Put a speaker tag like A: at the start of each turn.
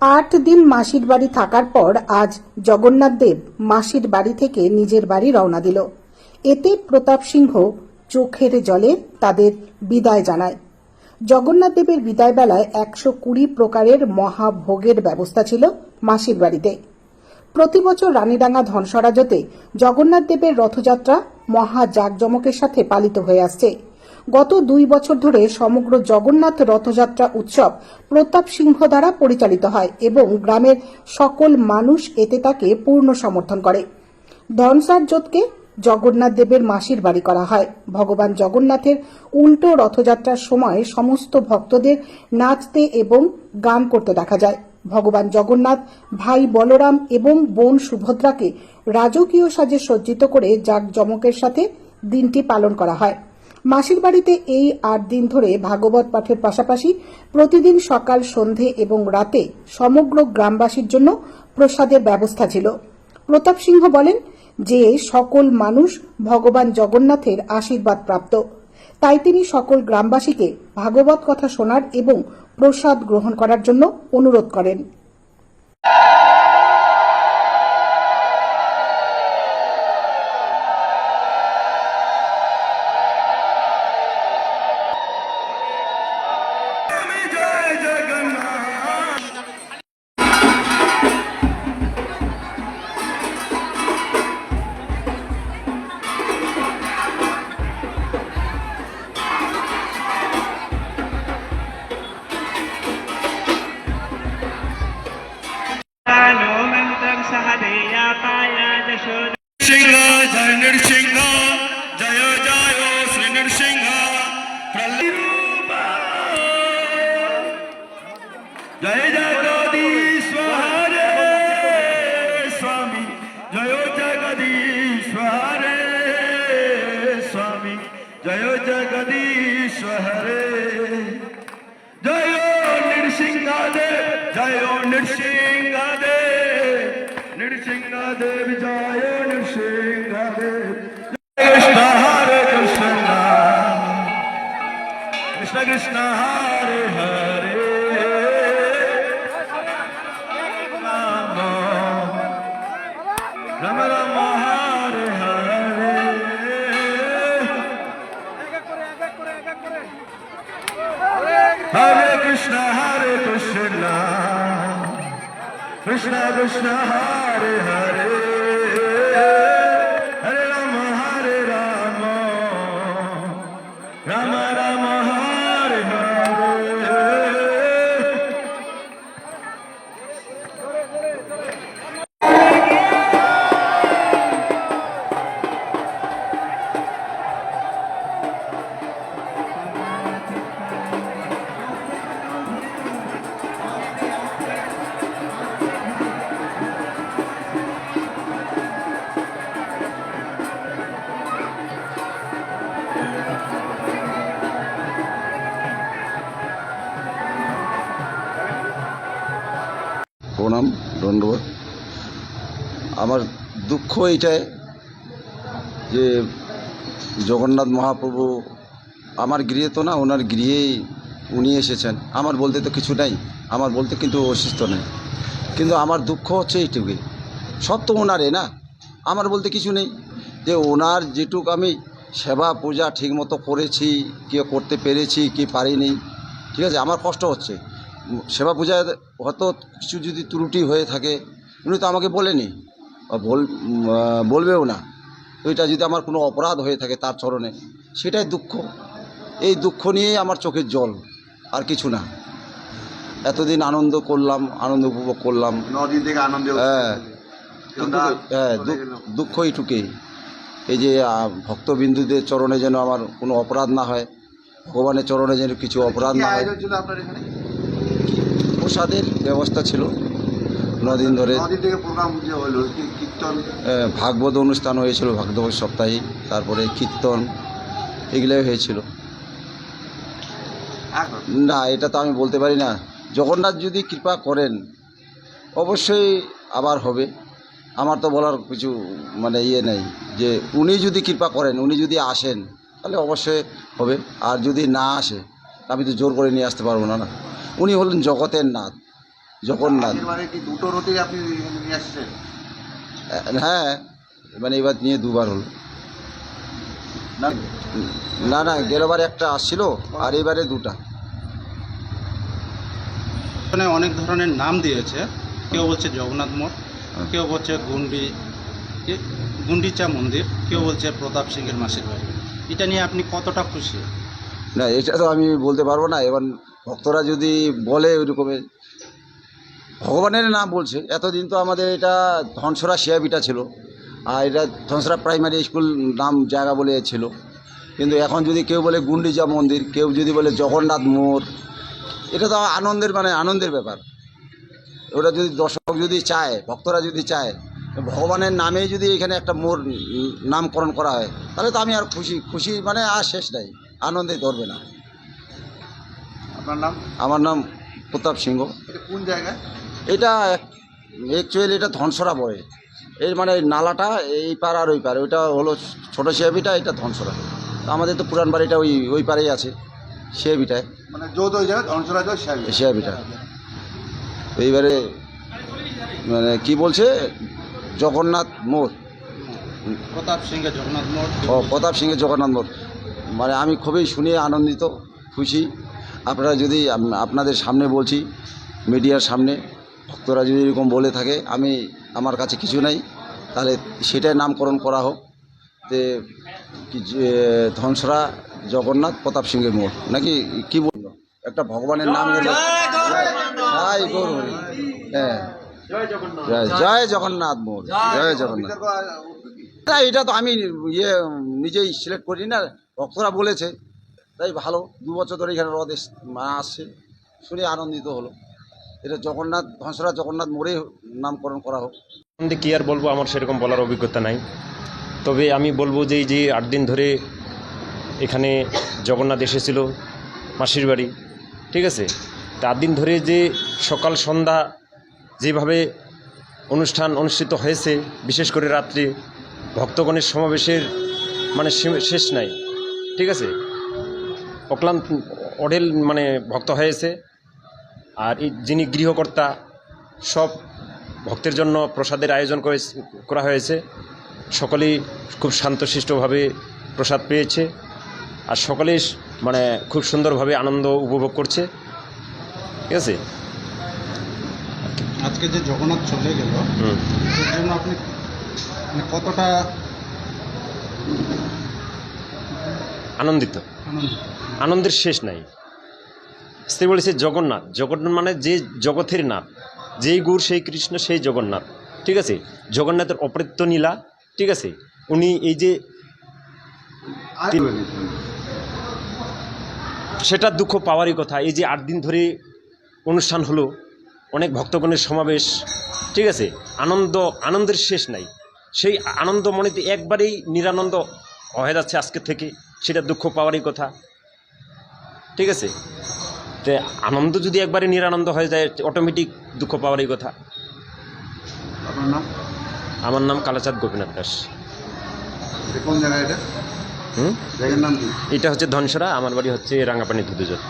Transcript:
A: আট দিন মাসির বাড়ি থাকার পর আজ জগন্নাথ দেব মাসির বাড়ি থেকে নিজের বাড়ি রওনা দিল। এতে প্রতাপ সিংহ চোখের জলে তাদের বিদায় জানায়। জগন্নাথ দেবের বিদায় বেলায় একশো কুড়ি প্রকারের মহাভোগের ব্যবস্থা ছিল মাসির বাড়িতে। প্রতি বছর রানীডাঙ্গা ধনসরাজতে জগন্নাথ দেবের রথযাত্রা মহা জাঁকজমকের সাথে পালিত হয়ে আসছে। গত দুই বছর ধরে সমগ্র জগন্নাথ রথযাত্রা উৎসব প্রতাপ সিংহ দ্বারা পরিচালিত হয় এবং গ্রামের সকল মানুষ এতে তাকে পূর্ণ সমর্থন করে। ধনসার জোটকে জগন্নাথ দেবের মাসির বাড়ি করা হয়। ভগবান জগন্নাথের উল্টো রথযাত্রার সময় সমস্ত ভক্তদের নাচতে এবং গান করতে দেখা যায়। ভগবান জগন্নাথ, ভাই বলরাম এবং বোন সুভদ্রাকে রাজকীয় সাজে সজ্জিত করে জাঁকজমকের সাথে দিনটি পালন করা হয়। মাসির বাড়িতে এই আট দিন ধরে ভাগবত পাঠের পাশাপাশি প্রতিদিন সকাল, সন্ধে এবং রাতে সমগ্র গ্রামবাসীর জন্য প্রসাদের ব্যবস্থা ছিল। প্রতাপ সিংহ বলেন যে, সকল মানুষ ভগবান জগন্নাথের আশীর্বাদ প্রাপ্ত। তাই তিনি সকল গ্রামবাসীকে ভাগবত কথা শোনার এবং প্রসাদ গ্রহণ করার জন্য অনুরোধ করেন।
B: मन्त्रं सह देयापाय जशोद
C: सिंह जय नृसिंह जय जय श्री नृसिंह जय स्वामी स्वामी जय नृसिंहदेव সিংহদেব জয় সিংহদেব কৃষ্ণ হরে কৃষ্ণ কৃষ্ণ কৃষ্ণ হরে হরে। রাম রাম রাম হরে হরে। হরে কৃষ্ণ হরে কৃষ্ণ। কৃষ্ণ কৃষ্ণ হরে। Hare,
D: প্রণাম দণ্ডবোধ আমার দুঃখ এইটাই যে জগন্নাথ মহাপ্রভু আমার গৃহে তো না, ওনার গৃহেই উনি এসেছেন। আমার বলতে তো কিছু নাই, আমার বলতে কিন্তু অসুস্থ নেই। কিন্তু আমার দুঃখ হচ্ছে এইটুকুই। সব তো ওনারে না, আমার বলতে কিছু নেই। যে ওনার যেটুক আমি সেবা পূজা ঠিকমতো করেছি, কি করতে পেরেছি, কি পারিনি, ঠিক আছে, আমার কষ্ট হচ্ছে। সেবা পূজায় হয়তো কিছু যদি ত্রুটি হয়ে থাকে উনি তো আমাকে বলেনি। বা বল বলবেও না। এটা যদি আমার কোনো অপরাধ হয়ে থাকে তার চরণে সেটাই দুঃখ। এই দুঃখ নিয়েই আমার চোখের জল আর কিছু না। এতদিন আনন্দ করলাম আনন্দ উপভোগ করলাম। হ্যাঁ। হ্যাঁ দুঃখ- দুঃখ এইটুকুই এই যে ভক্তবিন্দুদের চরণে যেন আমার কোনো অপরাধ না হয় ভগবানের চরণে যেন কিছু অপরাধ না হয়
E: আয়োজন ছিল আপনার এখানে
D: প্রসাদের ব্যবস্থা ছিল। নদিন ধরে ভাগবত অনুষ্ঠান হয়েছিল ভাগবত সপ্তাহে তারপরে কীর্তন এগুলোই হয়েছিল। না এটা তো আমি বলতে পারি না। জগন্নাথ যদি কৃপা করেন অবশ্যই আবার হবে। আমার তো বলার কিছু মানে ইয়ে নেই যে উনি যদি কৃপা করেন উনি যদি আসেন তাহলে অবশ্যই হবে। আর যদি না আসে আমি তো জোর করে নিয়ে আসতে পারব না না। উনি হলেন জগতের নাথ জগন্নাথ।
E: আগের দুটো রথেই আপনি নিয়ে আসছেন?
D: হ্যাঁ মানে এবার নিয়ে দুবার হলো।
E: না?
D: না গেলবার একটা আসছিল আর এবারে দুটা।
F: এখানে অনেক ধরনের নাম দিয়েছে। কেউ বলছে জগন্নাথ মঠ কেউ বলছে গুন্ডি গুন্ডিচা মন্দির কেউ বলছে প্রতাপ সিংহের মাসির বাড়ি। এটা নিয়ে আপনি কতটা খুশি?
D: না এটা তো আমি বলতে পারব না এবার ভক্তরা যদি বলে ওই রকমের ভগবানের নাম বলছে। এতদিন তো আমাদের এটা ধনসরা শিয়াবিটা ছিল, আর এটা ধনসরা প্রাইমারি স্কুল নাম জায়গা বলে ছিল। কিন্তু এখন যদি কেউ বলে গুন্ডিজা মন্দির, কেউ যদি বলে জগন্নাথ মোড়, এটা তো আনন্দের মানে আনন্দের ব্যাপার। ওটা যদি দর্শক যদি চায়, ভক্তরা যদি চায়, ভগবানের নামে যদি এখানে একটা মোর নামকরণ করা হয়, তাহলে তো আমি আর খুশি খুশি মানে আর শেষ নাই, আনন্দে ধরবে না।
E: আপনার নাম?
D: আমার নাম প্রতাপ সিংহ।
E: এটা কোন জায়গায়?
D: এটা অ্যাকচুয়ালি এটা ধনসরা পড়ে এর মানে নালাটা এই পার আর ওই পার ওইটা হলো ছোটো সিয়াবিটা এটা ধনসরা। আমাদের তো পুরান বাড়িটা ওই ওই পারেই আছে শিয়াবিটায়
E: মানে যৌথ ওই জায়গায় ধনসরা জয় সাহেব
D: শিয়াবিটা এইবারে মানে কি বলছে? জগন্নাথ মোড়।
F: প্রতাপ সিংহের জগন্নাথ মঠ
D: ও প্রতাপ সিংহের জগন্নাথ মোড়। মানে আমি খুবই শুনে আনন্দিত খুশি। আপনারা যদি আপনাদের সামনে বলছি মিডিয়ার সামনে ভক্তরা যদি এরকম বলে থাকে আমি আমার কাছে কিছু নাই তাহলে সেটাই নামকরণ করা হোক। যে ধনসরা জগন্নাথ প্রতাপ সিংহের মোড় নাকি কি বলব একটা ভগবানের নাম গেলে জয় গৌর। হ্যাঁ। জয় জয় জগন্নাথ মোড় জয় জগন্নাথ? না এটা তো আমি ইয়ে নিজেই সিলেক্ট করি না ভক্তরা বলেছে। তাই ভালো। দু বছর ধরে এখানে রথ আসছে। শুনে আনন্দিত হলো। এটা জগন্নাথ, ধনসরা জগন্নাথ মোড়ে নামকরণ করা হোক।
G: কী আর বলব? আমার সেরকম বলার অভিজ্ঞতা নাই। তবে আমি বলব যে যে আট দিন ধরে এখানে জগন্নাথ এসেছিল মাসির বাড়ি, ঠিক আছে? তা আট দিন ধরে যে সকাল, সন্ধ্যা যেভাবে অনুষ্ঠান অনুষ্ঠিত হয়েছে, বিশেষ করে রাত্রে ভক্তগণের সমাবেশের মানে শেষ নাই, ঠিক আছে? অক্লান্ত অডেল মানে ভক্ত হয়েছে। আর যিনি গৃহকর্তা সব ভক্তের জন্য প্রসাদের আয়োজন করে করা হয়েছে। সকলেই খুব শান্তশিষ্টভাবে প্রসাদ পেয়েছে আর সকলেই মানে খুব সুন্দরভাবে আনন্দ উপভোগ করছে। ঠিক আছে?
F: আজকে যে জগন্নাথ চলে গেল জন্য আপনি মানে কতটা
G: আনন্দিত। আনন্দের শেষ নাই। স্ত্রী বলেছে, জগন্নাথ। জগন্নাথ মানে যে জগতের নাথ। যেই গুর, সেই কৃষ্ণ, সেই জগন্নাথ। ঠিক আছে? জগন্নাথের অপৃত্য নীলা। ঠিক আছে? উনি এই যে সেটা দুঃখ পাওয়ারই কথা। এই যে আট দিন ধরে অনুষ্ঠান হলো, অনেক ভক্তগণের সমাবেশ। ঠিক আছে? আনন্দ, আনন্দের শেষ নাই। সেই আনন্দ মনেতে একবারেই নিরানন্দ হয়ে যাচ্ছে আজকে থেকে। সেটা দুঃখ পাওয়ারই কথা। ঠিক আছে? তো আনন্দ যদি একবারে নিরানন্দ হয়ে যায় অটোমেটিক দুঃখ পাওয়ারই কথা।
E: আপনার নাম?
G: আমার নাম কালাচাঁদ গোপীনাথ দাস।
E: এটা কোন জায়গায় এটা?
G: হুম?
E: জায়গার নাম
G: এটা হচ্ছে ধনসরা আমার বাড়ি হচ্ছে রাঙ্গাপানি ধুদুজর